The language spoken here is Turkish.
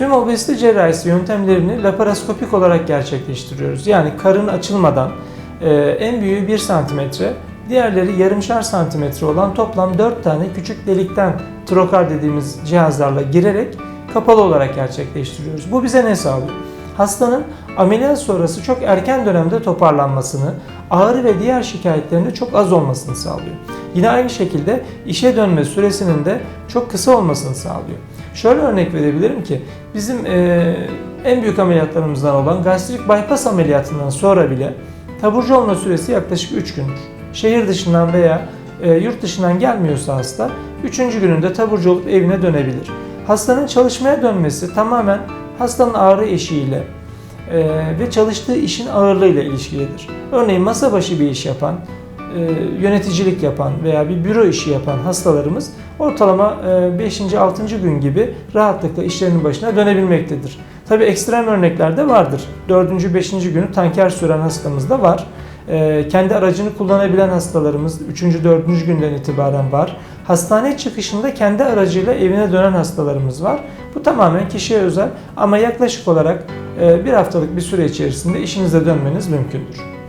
Tüm obezite cerrahisi yöntemlerini laparoskopik olarak gerçekleştiriyoruz. Yani karın açılmadan e, en büyüğü 1 santimetre, diğerleri yarımşar santimetre olan toplam 4 tane küçük delikten trokar dediğimiz cihazlarla girerek kapalı olarak gerçekleştiriyoruz. Bu bize ne sağlıyor? Hastanın ameliyat sonrası çok erken dönemde toparlanmasını, ağrı ve diğer şikayetlerinde çok az olmasını sağlıyor. Yine aynı şekilde işe dönme süresinin de çok kısa olmasını sağlıyor. Şöyle örnek verebilirim ki bizim eee, en büyük ameliyatlarımızdan olan gastrik bypass ameliyatından sonra bile taburcu olma süresi yaklaşık 3 gündür. Şehir dışından veya e, yurt dışından gelmiyorsa hasta 3. gününde taburcu olup evine dönebilir. Hastanın çalışmaya dönmesi tamamen hastanın ağrı eşiğiyle e, ve çalıştığı işin ağırlığıyla ilişkilidir. Örneğin masa başı bir iş yapan, e, yöneticilik yapan veya bir büro işi yapan hastalarımız ortalama 5. 6. gün gibi rahatlıkla işlerinin başına dönebilmektedir. Tabi ekstrem örnekler de vardır. 4. 5. günü tanker süren hastamız da var. E, Kendi aracını kullanabilen hastalarımız 3. 4. günden itibaren var. Hastane çıkışında kendi aracıyla evine dönen hastalarımız var. Bu tamamen kişiye özel ama yaklaşık olarak e, bir haftalık bir süre içerisinde işinize dönmeniz mümkündür.